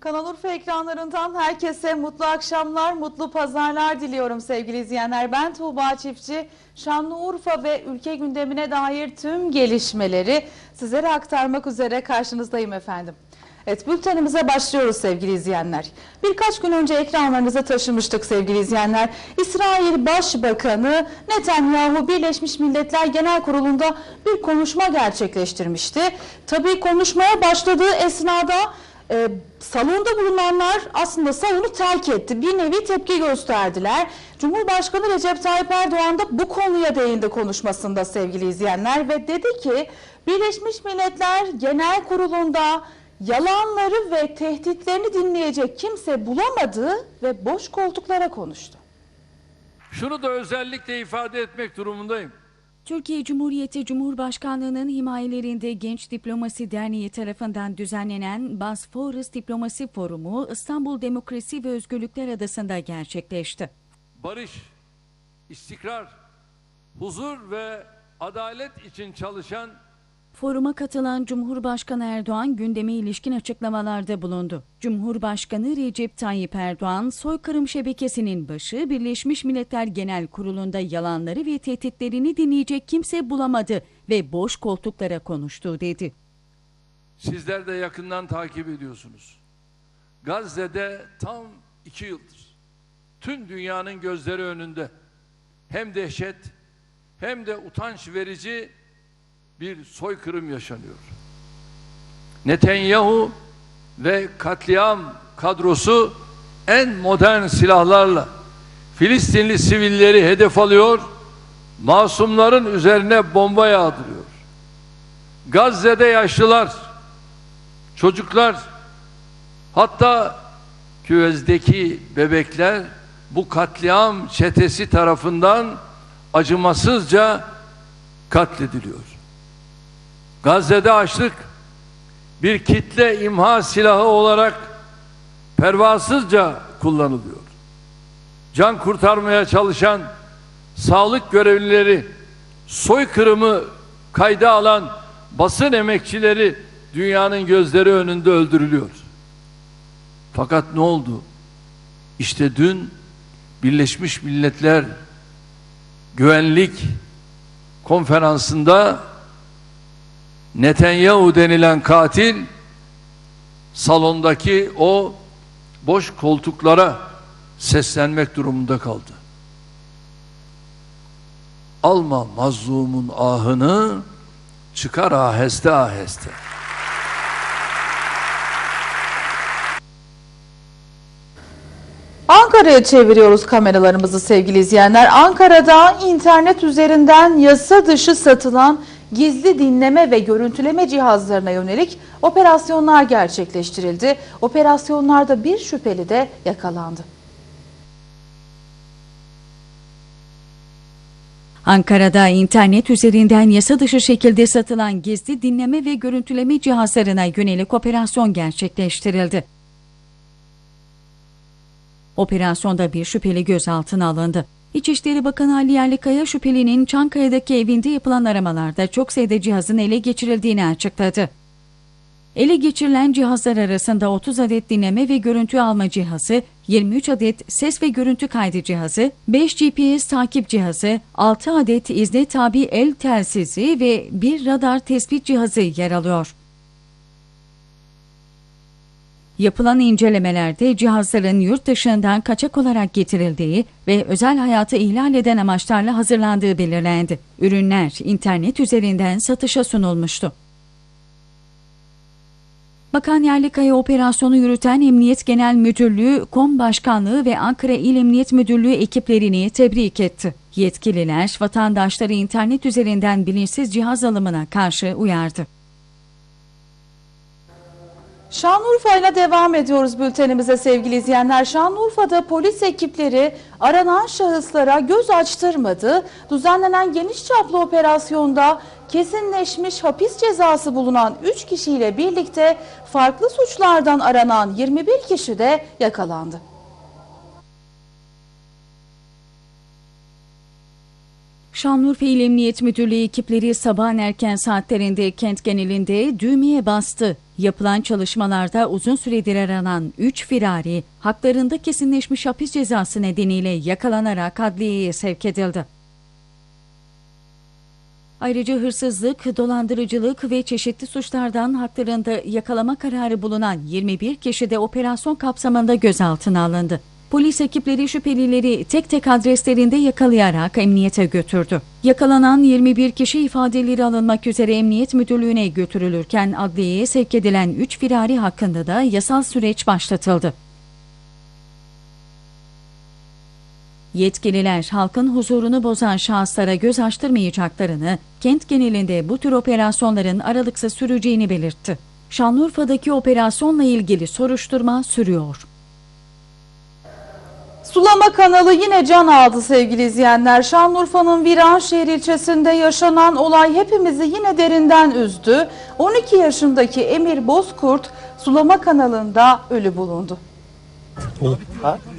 Kanal Urfa ekranlarından herkese mutlu akşamlar, mutlu pazarlar diliyorum sevgili izleyenler. Ben Tuğba Çiftçi. Şanlıurfa ve ülke gündemine dair tüm gelişmeleri sizlere aktarmak üzere karşınızdayım efendim. Evet bültenimize başlıyoruz sevgili izleyenler. Birkaç gün önce ekranlarınıza taşımıştık sevgili izleyenler. İsrail Başbakanı Netanyahu Birleşmiş Milletler Genel Kurulu'nda bir konuşma gerçekleştirmişti. Tabii konuşmaya başladığı esnada e, salonda bulunanlar aslında salonu terk etti. Bir nevi tepki gösterdiler. Cumhurbaşkanı Recep Tayyip Erdoğan da bu konuya değindi konuşmasında sevgili izleyenler ve dedi ki Birleşmiş Milletler Genel Kurulu'nda yalanları ve tehditlerini dinleyecek kimse bulamadı ve boş koltuklara konuştu. Şunu da özellikle ifade etmek durumundayım. Türkiye Cumhuriyeti Cumhurbaşkanlığı'nın himayelerinde Genç Diplomasi Derneği tarafından düzenlenen Bosphorus Diplomasi Forumu İstanbul Demokrasi ve Özgürlükler Adası'nda gerçekleşti. Barış, istikrar, huzur ve adalet için çalışan Foruma katılan Cumhurbaşkanı Erdoğan gündeme ilişkin açıklamalarda bulundu. Cumhurbaşkanı Recep Tayyip Erdoğan, soykırım şebekesinin başı Birleşmiş Milletler Genel Kurulu'nda yalanları ve tehditlerini dinleyecek kimse bulamadı ve boş koltuklara konuştu dedi. sizler de yakından takip ediyorsunuz. Gazze'de tam iki yıldır tüm dünyanın gözleri önünde hem dehşet hem de utanç verici bir soykırım yaşanıyor. Netanyahu ve katliam kadrosu en modern silahlarla Filistinli sivilleri hedef alıyor, masumların üzerine bomba yağdırıyor. Gazze'de yaşlılar, çocuklar, hatta küvezdeki bebekler bu katliam çetesi tarafından acımasızca katlediliyor. Gazze'de açlık bir kitle imha silahı olarak pervasızca kullanılıyor. Can kurtarmaya çalışan sağlık görevlileri, soykırımı kayda alan basın emekçileri dünyanın gözleri önünde öldürülüyor. Fakat ne oldu? İşte dün Birleşmiş Milletler Güvenlik Konferansı'nda Netanyahu denilen katil salondaki o boş koltuklara seslenmek durumunda kaldı. Alma mazlumun ahını çıkar aheste aheste. Ankara'ya çeviriyoruz kameralarımızı sevgili izleyenler. Ankara'da internet üzerinden yasa dışı satılan gizli dinleme ve görüntüleme cihazlarına yönelik operasyonlar gerçekleştirildi. Operasyonlarda bir şüpheli de yakalandı. Ankara'da internet üzerinden yasa dışı şekilde satılan gizli dinleme ve görüntüleme cihazlarına yönelik operasyon gerçekleştirildi. Operasyonda bir şüpheli gözaltına alındı. İçişleri Bakanı Ali Yerlikaya şüphelinin Çankaya'daki evinde yapılan aramalarda çok sayıda cihazın ele geçirildiğini açıkladı. Ele geçirilen cihazlar arasında 30 adet dinleme ve görüntü alma cihazı, 23 adet ses ve görüntü kaydı cihazı, 5 GPS takip cihazı, 6 adet izne tabi el telsizi ve bir radar tespit cihazı yer alıyor. Yapılan incelemelerde cihazların yurt dışından kaçak olarak getirildiği ve özel hayatı ihlal eden amaçlarla hazırlandığı belirlendi. Ürünler internet üzerinden satışa sunulmuştu. Bakan Yerlikaya operasyonu yürüten Emniyet Genel Müdürlüğü, KOM Başkanlığı ve Ankara İl Emniyet Müdürlüğü ekiplerini tebrik etti. Yetkililer vatandaşları internet üzerinden bilinçsiz cihaz alımına karşı uyardı. Şanlıurfa ile devam ediyoruz bültenimize sevgili izleyenler. Şanlıurfa'da polis ekipleri aranan şahıslara göz açtırmadı. Düzenlenen geniş çaplı operasyonda kesinleşmiş hapis cezası bulunan 3 kişiyle birlikte farklı suçlardan aranan 21 kişi de yakalandı. Şanlıurfa İl Emniyet Müdürlüğü ekipleri sabahın erken saatlerinde kent genelinde düğmeye bastı. Yapılan çalışmalarda uzun süredir aranan 3 firari haklarında kesinleşmiş hapis cezası nedeniyle yakalanarak adliyeye sevk edildi. Ayrıca hırsızlık, dolandırıcılık ve çeşitli suçlardan haklarında yakalama kararı bulunan 21 kişi de operasyon kapsamında gözaltına alındı. Polis ekipleri şüphelileri tek tek adreslerinde yakalayarak emniyete götürdü. Yakalanan 21 kişi ifadeleri alınmak üzere emniyet müdürlüğüne götürülürken adliyeye sevk edilen 3 firari hakkında da yasal süreç başlatıldı. Yetkililer halkın huzurunu bozan şahıslara göz açtırmayacaklarını, kent genelinde bu tür operasyonların aralıksız süreceğini belirtti. Şanlıurfa'daki operasyonla ilgili soruşturma sürüyor. Sulama kanalı yine can aldı sevgili izleyenler. Şanlıurfa'nın Viranşehir ilçesinde yaşanan olay hepimizi yine derinden üzdü. 12 yaşındaki Emir Bozkurt sulama kanalında ölü bulundu.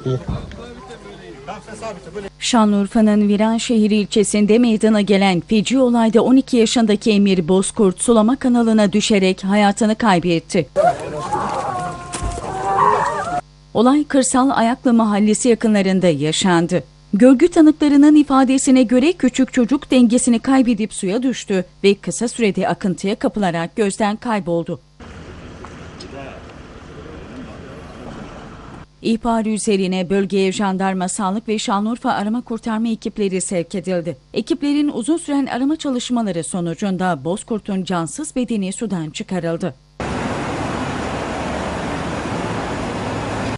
İyi. Şanlıurfa'nın Viranşehir ilçesinde meydana gelen feci olayda 12 yaşındaki Emir Bozkurt sulama kanalına düşerek hayatını kaybetti. Olay Kırsal Ayaklı Mahallesi yakınlarında yaşandı. Görgü tanıklarının ifadesine göre küçük çocuk dengesini kaybedip suya düştü ve kısa sürede akıntıya kapılarak gözden kayboldu. İhbar üzerine bölgeye jandarma, sağlık ve Şanlıurfa arama kurtarma ekipleri sevk edildi. Ekiplerin uzun süren arama çalışmaları sonucunda Bozkurt'un cansız bedeni sudan çıkarıldı.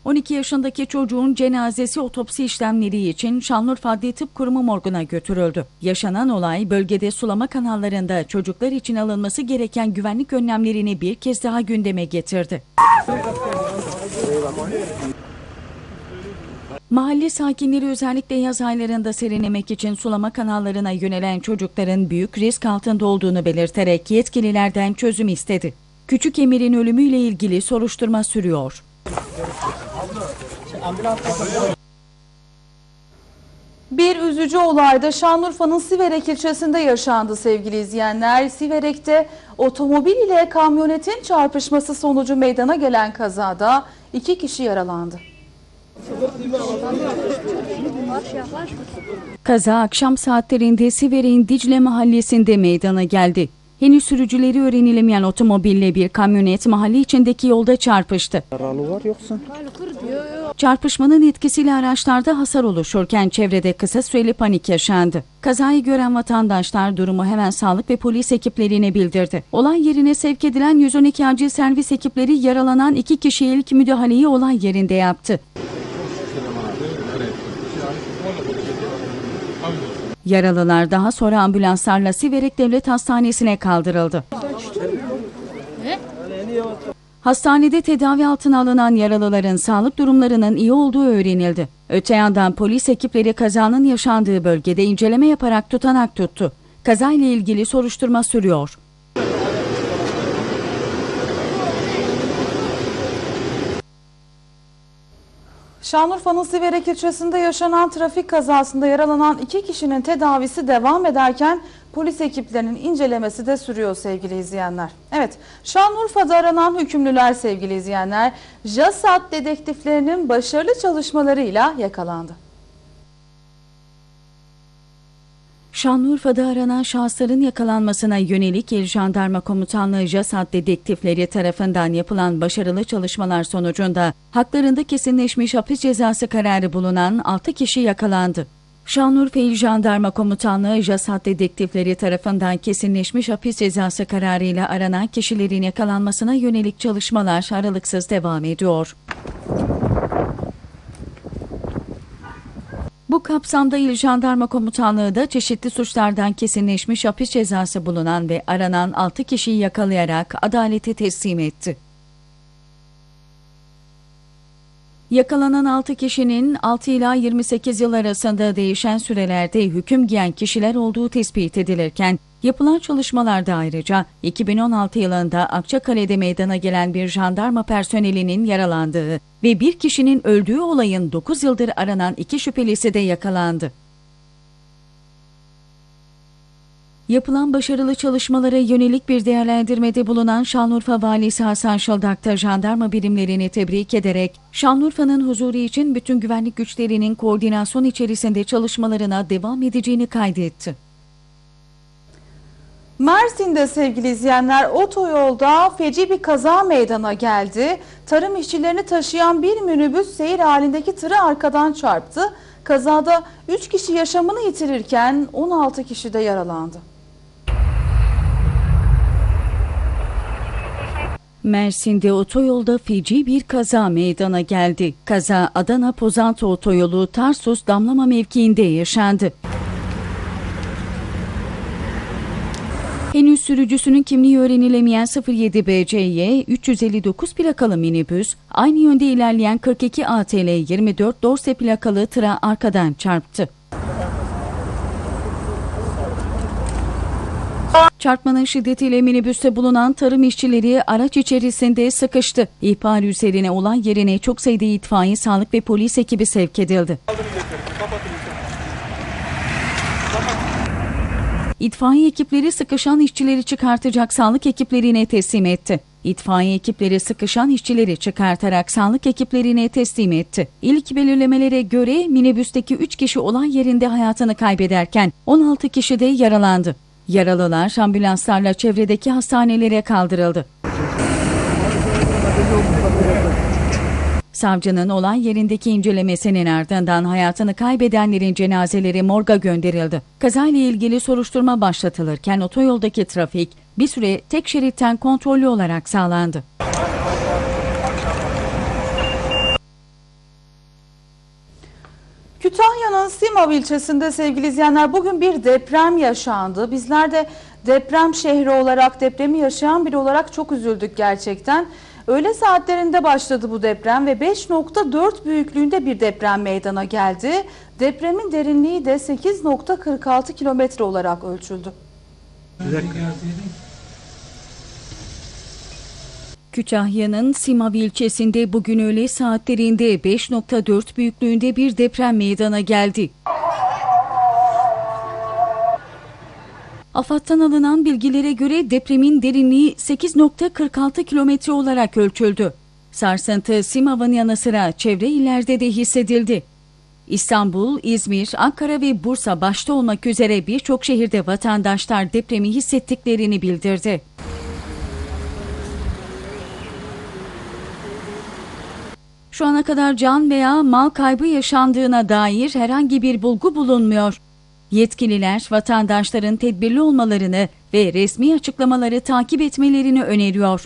12 yaşındaki çocuğun cenazesi otopsi işlemleri için Şanlıurfa Adli Tıp Kurumu morguna götürüldü. Yaşanan olay bölgede sulama kanallarında çocuklar için alınması gereken güvenlik önlemlerini bir kez daha gündeme getirdi. Mahalle sakinleri özellikle yaz aylarında serinlemek için sulama kanallarına yönelen çocukların büyük risk altında olduğunu belirterek yetkililerden çözüm istedi. Küçük Emir'in ölümüyle ilgili soruşturma sürüyor. Bir üzücü olayda Şanlıurfa'nın Siverek ilçesinde yaşandı sevgili izleyenler. Siverek'te otomobil ile kamyonetin çarpışması sonucu meydana gelen kazada iki kişi yaralandı. Kaza akşam saatlerinde Siverek'in Dicle mahallesinde meydana geldi. Henüz sürücüleri öğrenilemeyen otomobille bir kamyonet mahalle içindeki yolda çarpıştı. Yaralı var yoksa? Çarpışmanın etkisiyle araçlarda hasar oluşurken çevrede kısa süreli panik yaşandı. Kazayı gören vatandaşlar durumu hemen sağlık ve polis ekiplerine bildirdi. Olay yerine sevk edilen 112 acil servis ekipleri yaralanan iki kişiye ilk müdahaleyi olay yerinde yaptı. Yaralılar daha sonra ambulanslarla Siverek Devlet Hastanesi'ne kaldırıldı. Hastanede tedavi altına alınan yaralıların sağlık durumlarının iyi olduğu öğrenildi. Öte yandan polis ekipleri kazanın yaşandığı bölgede inceleme yaparak tutanak tuttu. Kazayla ilgili soruşturma sürüyor. Şanlıurfa'nın Siverek ilçesinde yaşanan trafik kazasında yaralanan iki kişinin tedavisi devam ederken polis ekiplerinin incelemesi de sürüyor sevgili izleyenler. Evet Şanlıurfa'da aranan hükümlüler sevgili izleyenler JASAT dedektiflerinin başarılı çalışmalarıyla yakalandı. Şanlıurfa'da aranan şahısların yakalanmasına yönelik İl Jandarma Komutanlığı JASAT dedektifleri tarafından yapılan başarılı çalışmalar sonucunda haklarında kesinleşmiş hapis cezası kararı bulunan 6 kişi yakalandı. Şanlıurfa İl Jandarma Komutanlığı JASAT dedektifleri tarafından kesinleşmiş hapis cezası kararıyla aranan kişilerin yakalanmasına yönelik çalışmalar aralıksız devam ediyor. Bu kapsamda İl Jandarma Komutanlığı da çeşitli suçlardan kesinleşmiş hapis cezası bulunan ve aranan 6 kişiyi yakalayarak adalete teslim etti. Yakalanan 6 kişinin 6 ila 28 yıl arasında değişen sürelerde hüküm giyen kişiler olduğu tespit edilirken, yapılan çalışmalarda ayrıca 2016 yılında Akçakale'de meydana gelen bir jandarma personelinin yaralandığı ve bir kişinin öldüğü olayın 9 yıldır aranan iki şüphelisi de yakalandı. Yapılan başarılı çalışmalara yönelik bir değerlendirmede bulunan Şanlıurfa Valisi Hasan Şıldak da jandarma birimlerini tebrik ederek Şanlıurfa'nın huzuru için bütün güvenlik güçlerinin koordinasyon içerisinde çalışmalarına devam edeceğini kaydetti. Mersin'de sevgili izleyenler otoyolda feci bir kaza meydana geldi. Tarım işçilerini taşıyan bir minibüs seyir halindeki tırı arkadan çarptı. Kazada 3 kişi yaşamını yitirirken 16 kişi de yaralandı. Mersin'de otoyolda feci bir kaza meydana geldi. Kaza Adana Pozantı otoyolu Tarsus damlama mevkiinde yaşandı. Henüz sürücüsünün kimliği öğrenilemeyen 07 BCY 359 plakalı minibüs aynı yönde ilerleyen 42 ATL 24 Dorse plakalı tıra arkadan çarptı. Çarpmanın şiddetiyle minibüste bulunan tarım işçileri araç içerisinde sıkıştı. İhbar üzerine olay yerine çok sayıda itfaiye, sağlık ve polis ekibi sevk edildi. İtfaiye ekipleri sıkışan işçileri çıkartacak sağlık ekiplerine teslim etti. İtfaiye ekipleri sıkışan işçileri çıkartarak sağlık ekiplerine teslim etti. İlk belirlemelere göre minibüsteki 3 kişi olay yerinde hayatını kaybederken 16 kişi de yaralandı. Yaralılar ambulanslarla çevredeki hastanelere kaldırıldı. Savcının olay yerindeki incelemesinin ardından hayatını kaybedenlerin cenazeleri morga gönderildi. Kazayla ilgili soruşturma başlatılırken otoyoldaki trafik bir süre tek şeritten kontrollü olarak sağlandı. Kütahya'nın Simav ilçesinde sevgili izleyenler bugün bir deprem yaşandı. Bizler de deprem şehri olarak depremi yaşayan biri olarak çok üzüldük gerçekten. Öğle saatlerinde başladı bu deprem ve 5.4 büyüklüğünde bir deprem meydana geldi. Depremin derinliği de 8.46 kilometre olarak ölçüldü. Kütahya'nın Simav ilçesinde bugün öğle saatlerinde 5.4 büyüklüğünde bir deprem meydana geldi. AFAD'dan alınan bilgilere göre depremin derinliği 8.46 kilometre olarak ölçüldü. Sarsıntı Simav'ın yanı sıra çevre illerde de hissedildi. İstanbul, İzmir, Ankara ve Bursa başta olmak üzere birçok şehirde vatandaşlar depremi hissettiklerini bildirdi. Şu ana kadar can veya mal kaybı yaşandığına dair herhangi bir bulgu bulunmuyor. Yetkililer vatandaşların tedbirli olmalarını ve resmi açıklamaları takip etmelerini öneriyor.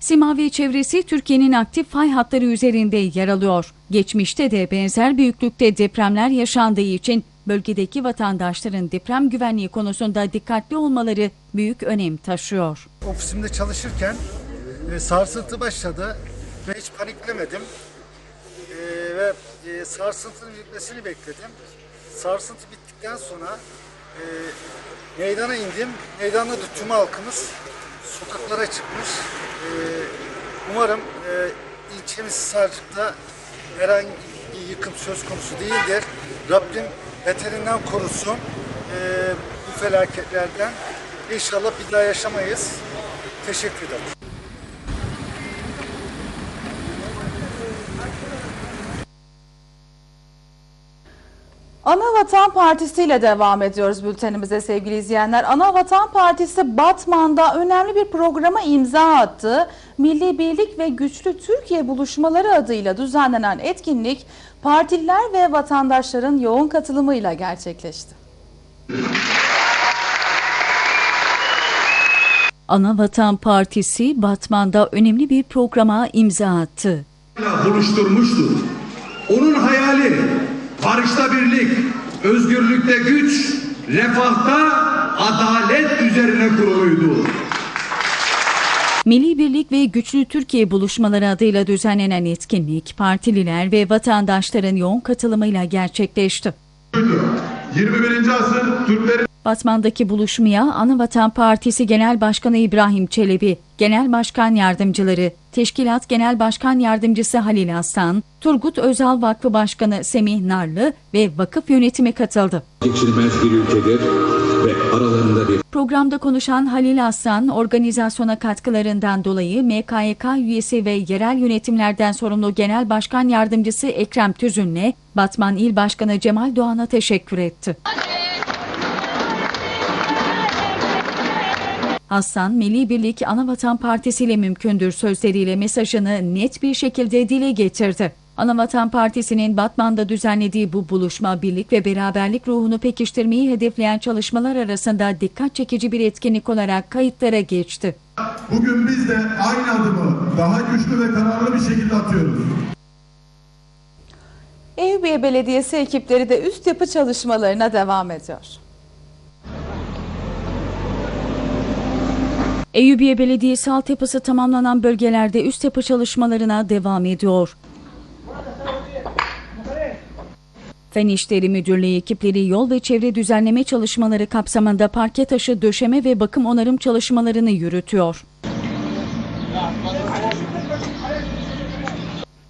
Simav ve çevresi Türkiye'nin aktif fay hatları üzerinde yer alıyor. Geçmişte de benzer büyüklükte depremler yaşandığı için bölgedeki vatandaşların deprem güvenliği konusunda dikkatli olmaları büyük önem taşıyor. ofisimde çalışırken e, sarsıntı başladı ve hiç paniklemedim. E, ve e, sarsıntının bitmesini bekledim. Sarsıntı bittikten sonra e, meydana indim. Meydanda da tüm halkımız sokaklara çıkmış. E, umarım e, ilçemiz Sarcık'ta herhangi bir yıkım söz konusu değildir. Rabbim beterinden korusun e, bu felaketlerden. İnşallah bir daha yaşamayız. Teşekkür ederim. Ana Vatan Partisi ile devam ediyoruz bültenimize sevgili izleyenler. Ana Vatan Partisi Batman'da önemli bir programa imza attı. Milli Birlik ve Güçlü Türkiye buluşmaları adıyla düzenlenen etkinlik partililer ve vatandaşların yoğun katılımıyla gerçekleşti. Anavatan Partisi Batman'da önemli bir programa imza attı. buluşturmuştur. Onun hayali barışta birlik, özgürlükte güç, refahta adalet üzerine kuruluydu. Milli Birlik ve Güçlü Türkiye buluşmaları adıyla düzenlenen etkinlik partililer ve vatandaşların yoğun katılımıyla gerçekleşti. 21. asır Türklerin Batman'daki buluşmaya Anavatan Partisi Genel Başkanı İbrahim Çelebi, Genel Başkan Yardımcıları, Teşkilat Genel Başkan Yardımcısı Halil Aslan, Turgut Özal Vakfı Başkanı Semih Narlı ve vakıf yönetimi katıldı. geçilmez bir ülkedir ve aralarında bir Programda konuşan Halil Aslan, organizasyona katkılarından dolayı MKYK üyesi ve yerel yönetimlerden sorumlu Genel Başkan Yardımcısı Ekrem Tüzün'le Batman İl Başkanı Cemal Doğan'a teşekkür etti. Aslan, Milli Birlik Anavatan Partisi ile mümkündür sözleriyle mesajını net bir şekilde dile getirdi. Anavatan Partisi'nin Batman'da düzenlediği bu buluşma birlik ve beraberlik ruhunu pekiştirmeyi hedefleyen çalışmalar arasında dikkat çekici bir etkinlik olarak kayıtlara geçti. Bugün biz de aynı adımı daha güçlü ve kararlı bir şekilde atıyoruz. Eyüpiye Belediyesi ekipleri de üst yapı çalışmalarına devam ediyor. Eyüpiye Belediyesi altyapısı tamamlanan bölgelerde üst yapı çalışmalarına devam ediyor. Fen İşleri Müdürlüğü ekipleri yol ve çevre düzenleme çalışmaları kapsamında parke taşı döşeme ve bakım onarım çalışmalarını yürütüyor.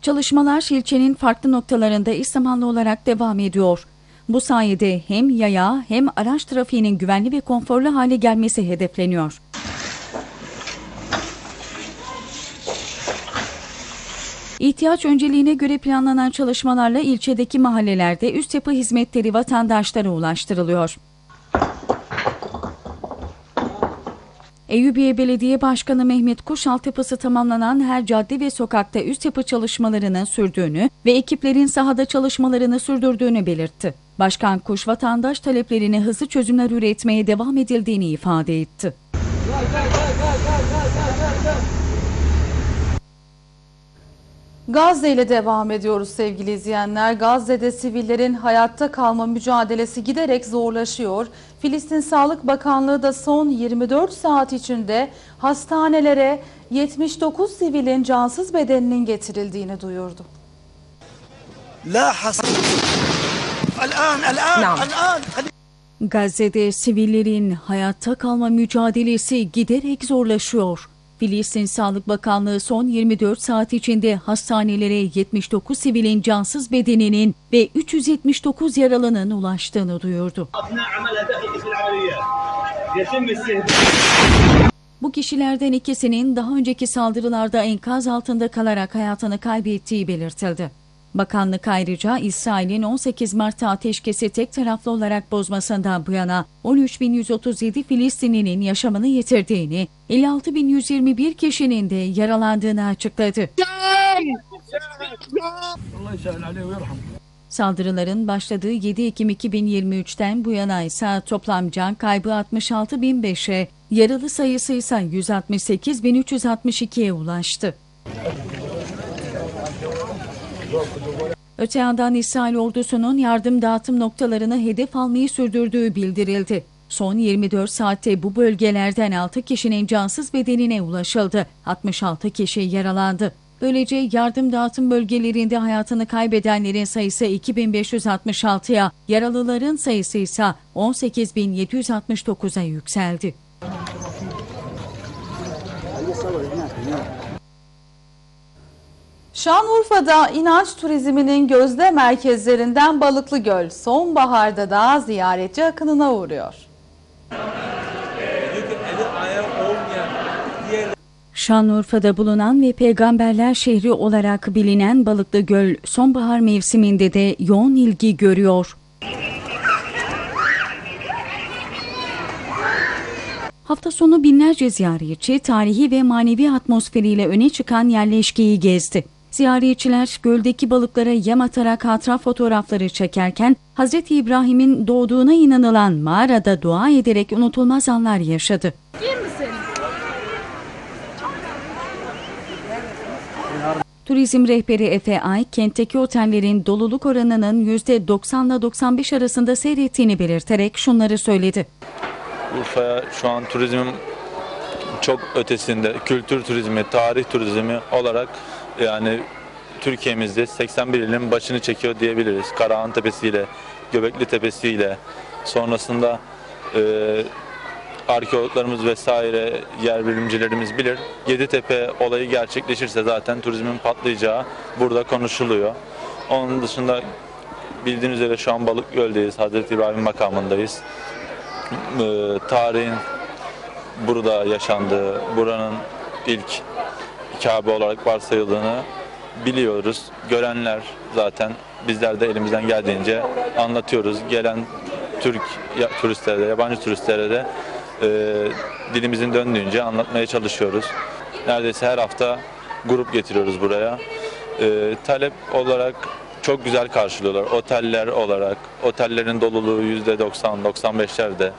Çalışmalar ilçenin farklı noktalarında eş zamanlı olarak devam ediyor. Bu sayede hem yaya hem araç trafiğinin güvenli ve konforlu hale gelmesi hedefleniyor. İhtiyaç önceliğine göre planlanan çalışmalarla ilçedeki mahallelerde üst yapı hizmetleri vatandaşlara ulaştırılıyor. Eyüpiye Belediye Başkanı Mehmet Kuş altyapısı tamamlanan her cadde ve sokakta üst yapı çalışmalarının sürdüğünü ve ekiplerin sahada çalışmalarını sürdürdüğünü belirtti. Başkan Kuş vatandaş taleplerine hızlı çözümler üretmeye devam edildiğini ifade etti. Gazze ile devam ediyoruz sevgili izleyenler. Gazze'de sivillerin hayatta kalma mücadelesi giderek zorlaşıyor. Filistin Sağlık Bakanlığı da son 24 saat içinde hastanelere 79 sivilin cansız bedeninin getirildiğini duyurdu. لا حصر الآن الآن الآن Gazze'de sivillerin hayatta kalma mücadelesi giderek zorlaşıyor. Filistin Sağlık Bakanlığı son 24 saat içinde hastanelere 79 sivilin cansız bedeninin ve 379 yaralının ulaştığını duyurdu. Bu kişilerden ikisinin daha önceki saldırılarda enkaz altında kalarak hayatını kaybettiği belirtildi. Bakanlık ayrıca İsrail'in 18 Mart'ta ateşkesi tek taraflı olarak bozmasından bu yana 13.137 Filistinlinin yaşamını yitirdiğini, 56.121 kişinin de yaralandığını açıkladı. Saldırıların başladığı 7 Ekim 2023'ten bu yana ise toplam can kaybı 66.005'e, yaralı sayısı ise 168.362'ye ulaştı. Öte yandan İsrail ordusunun yardım dağıtım noktalarını hedef almayı sürdürdüğü bildirildi. Son 24 saatte bu bölgelerden 6 kişinin cansız bedenine ulaşıldı. 66 kişi yaralandı. Böylece yardım dağıtım bölgelerinde hayatını kaybedenlerin sayısı 2566'ya, yaralıların sayısı ise 18.769'a yükseldi. Şanlıurfa'da inanç turizminin gözde merkezlerinden Balıklı Göl sonbaharda da ziyaretçi akınına uğruyor. Şanlıurfa'da bulunan ve peygamberler şehri olarak bilinen Balıklı Göl sonbahar mevsiminde de yoğun ilgi görüyor. Hafta sonu binlerce ziyaretçi tarihi ve manevi atmosferiyle öne çıkan yerleşkeyi gezdi. Ziyaretçiler göldeki balıklara yem atarak hatıra fotoğrafları çekerken Hz. İbrahim'in doğduğuna inanılan mağarada dua ederek unutulmaz anlar yaşadı. Turizm rehberi Efe Ay, kentteki otellerin doluluk oranının %90 ile 95 arasında seyrettiğini belirterek şunları söyledi. Urfa'ya şu an turizmin çok ötesinde kültür turizmi, tarih turizmi olarak yani Türkiye'mizde 81 ilin başını çekiyor diyebiliriz. Karahan Tepesi ile, Göbekli Tepesi ile sonrasında e, arkeologlarımız vesaire yer bilimcilerimiz bilir. Yeditepe olayı gerçekleşirse zaten turizmin patlayacağı burada konuşuluyor. Onun dışında bildiğiniz üzere şu an Balıkgöl'deyiz. Hazreti İbrahim makamındayız. E, tarihin burada yaşandığı, buranın ilk Kabe olarak varsayıldığını biliyoruz. Görenler zaten bizler de elimizden geldiğince anlatıyoruz. Gelen Türk ya, turistlere de, yabancı turistlere de e, dilimizin döndüğünce anlatmaya çalışıyoruz. Neredeyse her hafta grup getiriyoruz buraya. E, talep olarak çok güzel karşılıyorlar. Oteller olarak, otellerin doluluğu %90-95'lerde.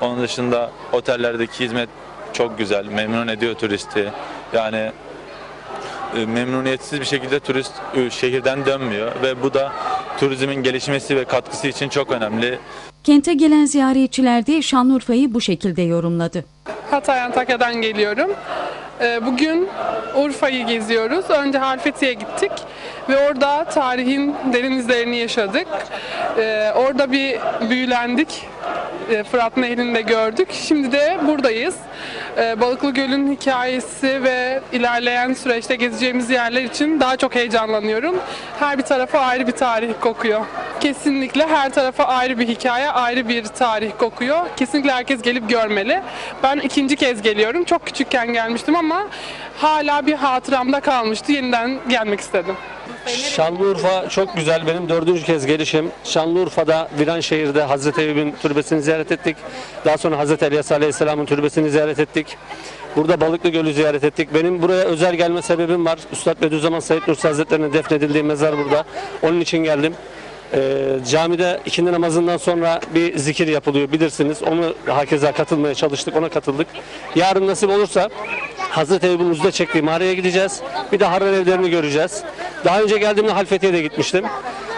Onun dışında otellerdeki hizmet çok güzel, memnun ediyor turisti. Yani memnuniyetsiz bir şekilde turist e, şehirden dönmüyor ve bu da turizmin gelişmesi ve katkısı için çok önemli. Kente gelen ziyaretçiler de Şanlıurfa'yı bu şekilde yorumladı. Hatay Antakya'dan geliyorum. Ee, Bugün Urfa'yı geziyoruz. Önce Halfeti'ye gittik ve orada tarihin derin izlerini yaşadık. Orada bir büyülendik. Ee, Fırat Nehri'ni gördük. Şimdi de buradayız. Ee, Balıklı Göl'ün hikayesi ve ilerleyen süreçte gezeceğimiz yerler için daha çok heyecanlanıyorum. Her bir tarafa ayrı bir tarih kokuyor. Kesinlikle her tarafa ayrı bir hikaye, ayrı bir tarih kokuyor. Kesinlikle herkes gelip görmeli. Ben ikinci kez geliyorum. Çok küçükken gelmiştim ama hala bir hatıramda kalmıştı. Yeniden gelmek istedim. Şanlıurfa çok güzel. Benim dördüncü kez gelişim. Şanlıurfa'da Viranşehir'de Hazreti Eyüp'ün türbesini ziyaret ettik. Daha sonra Hazreti Elias Aleyhisselam'ın türbesini ziyaret ettik. Burada Balıklı Gölü ziyaret ettik. Benim buraya özel gelme sebebim var. Üstad Bediüzzaman Said Nursi Hazretleri'nin defnedildiği mezar burada. Onun için geldim. Ee, camide ikindi namazından sonra bir zikir yapılıyor bilirsiniz. Onu hakeza katılmaya çalıştık, ona katıldık. Yarın nasip olursa Hazreti Eyüp'ün uzda çektiği mağaraya gideceğiz. Bir de Harran evlerini göreceğiz. Daha önce geldiğimde Halfeti'ye de gitmiştim.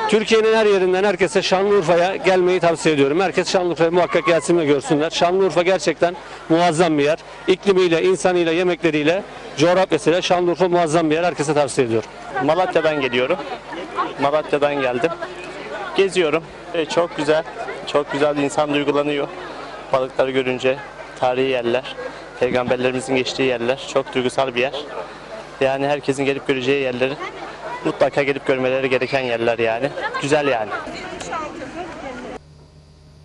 Türkiye'nin her yerinden herkese Şanlıurfa'ya gelmeyi tavsiye ediyorum. Herkes Şanlıurfa'ya muhakkak gelsin ve görsünler. Şanlıurfa gerçekten muazzam bir yer. İklimiyle, insanıyla, yemekleriyle, coğrafyasıyla Şanlıurfa muazzam bir yer. Herkese tavsiye ediyorum. Malatya'dan geliyorum. Malatya'dan geldim. Geziyorum. E, çok güzel. Çok güzel insan duygulanıyor. Balıkları görünce tarihi yerler, peygamberlerimizin geçtiği yerler çok duygusal bir yer. Yani herkesin gelip göreceği yerleri mutlaka gelip görmeleri gereken yerler yani. Güzel yani.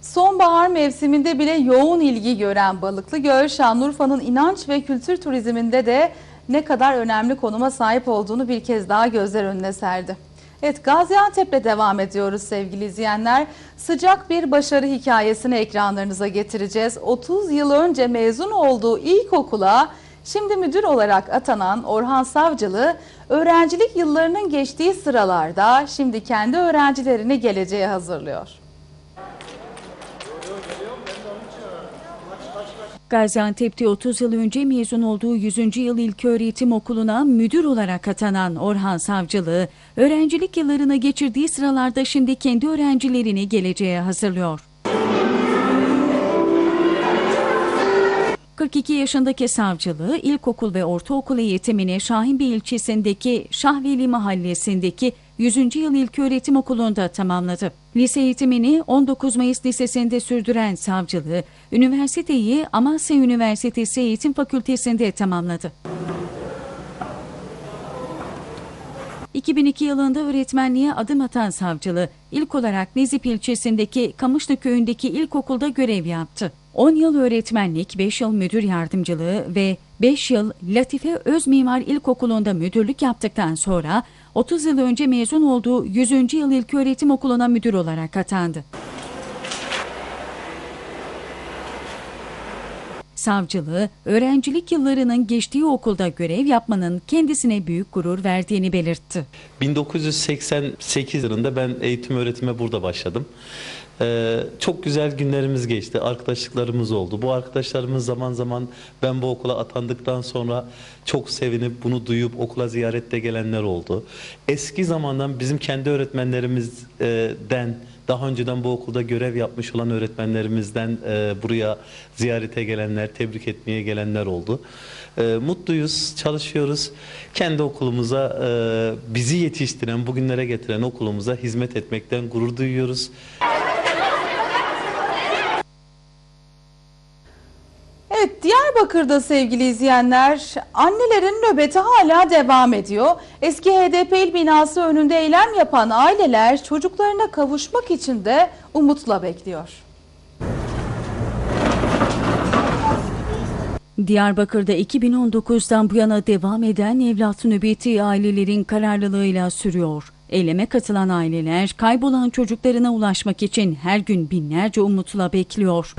Sonbahar mevsiminde bile yoğun ilgi gören Balıklıgöl, Şanlıurfa'nın inanç ve kültür turizminde de ne kadar önemli konuma sahip olduğunu bir kez daha gözler önüne serdi. Evet Gaziantep'le devam ediyoruz sevgili izleyenler. Sıcak bir başarı hikayesini ekranlarınıza getireceğiz. 30 yıl önce mezun olduğu ilkokula şimdi müdür olarak atanan Orhan Savcılı öğrencilik yıllarının geçtiği sıralarda şimdi kendi öğrencilerini geleceğe hazırlıyor. Gaziantep'te 30 yıl önce mezun olduğu 100. yıl İlköğretim Okulu'na müdür olarak atanan Orhan Savcılı, öğrencilik yıllarını geçirdiği sıralarda şimdi kendi öğrencilerini geleceğe hazırlıyor. 42 yaşındaki savcılığı ilkokul ve ortaokul eğitimini Şahinbey ilçesindeki Şahveli mahallesindeki 100. yıl İlköğretim Okulu'nda tamamladı. Lise eğitimini 19 Mayıs Lisesi'nde sürdüren savcılığı, üniversiteyi Amasya Üniversitesi Eğitim Fakültesi'nde tamamladı. 2002 yılında öğretmenliğe adım atan savcılığı ilk olarak Nezip ilçesindeki Kamışlı köyündeki ilkokulda görev yaptı. 10 yıl öğretmenlik, 5 yıl müdür yardımcılığı ve 5 yıl Latife Özmimar İlkokulu'nda müdürlük yaptıktan sonra 30 yıl önce mezun olduğu 100. yıl İlköğretim Okulu'na müdür olarak atandı. Savcılığı, öğrencilik yıllarının geçtiği okulda görev yapmanın kendisine büyük gurur verdiğini belirtti. 1988 yılında ben eğitim öğretime burada başladım. Ee, çok güzel günlerimiz geçti. Arkadaşlıklarımız oldu. Bu arkadaşlarımız zaman zaman ben bu okula atandıktan sonra çok sevinip bunu duyup okula ziyarette gelenler oldu. Eski zamandan bizim kendi öğretmenlerimizden daha önceden bu okulda görev yapmış olan öğretmenlerimizden e, buraya ziyarete gelenler, tebrik etmeye gelenler oldu. E, mutluyuz, çalışıyoruz. Kendi okulumuza, e, bizi yetiştiren, bugünlere getiren okulumuza hizmet etmekten gurur duyuyoruz. Diyarbakır'da sevgili izleyenler, annelerin nöbeti hala devam ediyor. Eski HDP binası önünde eylem yapan aileler çocuklarına kavuşmak için de umutla bekliyor. Diyarbakır'da 2019'dan bu yana devam eden evlat nöbeti ailelerin kararlılığıyla sürüyor. Eyleme katılan aileler kaybolan çocuklarına ulaşmak için her gün binlerce umutla bekliyor.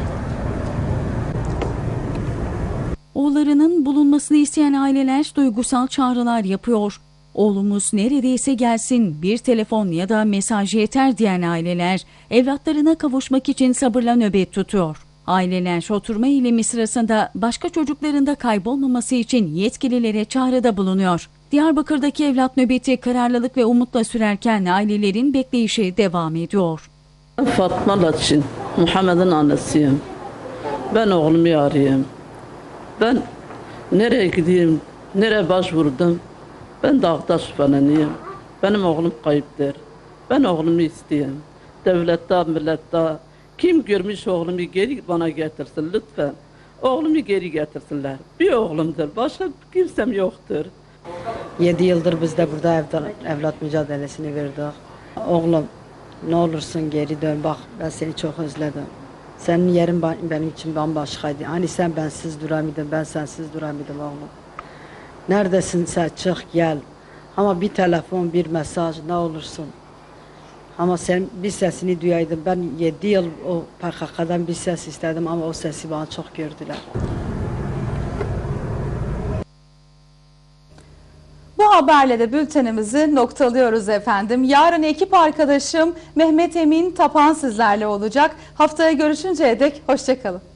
Oğullarının bulunmasını isteyen aileler duygusal çağrılar yapıyor. Oğlumuz neredeyse gelsin bir telefon ya da mesaj yeter diyen aileler evlatlarına kavuşmak için sabırla nöbet tutuyor. Aileler oturma eylemi sırasında başka çocukların da kaybolmaması için yetkililere çağrıda bulunuyor. Diyarbakır'daki evlat nöbeti kararlılık ve umutla sürerken ailelerin bekleyişi devam ediyor. Fatma Laçin, Muhammed'in annesiyim. Ben oğlumu arayayım. Ben nereye gideyim, nereye başvurdum? Ben dağda şüpheleniyim. Benim oğlum kayıptır. Ben oğlumu isteyeyim. Devlette, millette kim görmüş oğlumu geri bana getirsin lütfen. Oğlumu geri getirsinler. Bir oğlumdur. Başka kimsem yoktur. 7 yıldır biz de burada evlat, evlat mücadelesini verdik. Oğlum ne olursun geri dön bak ben seni çok özledim. Senin yerin benim için bambaşkaydı. Hani sen bensiz duramaydın, ben sensiz duramadım oğlum. Neredesin sen çık gel. Ama bir telefon, bir mesaj ne olursun. Ama sen bir sesini duyaydın. Ben 7 yıl o PKK'dan bir ses istedim ama o sesi bana çok gördüler. Haberle de bültenimizi noktalıyoruz efendim. Yarın ekip arkadaşım Mehmet Emin Tapan sizlerle olacak. Haftaya görüşünceye dek hoşçakalın.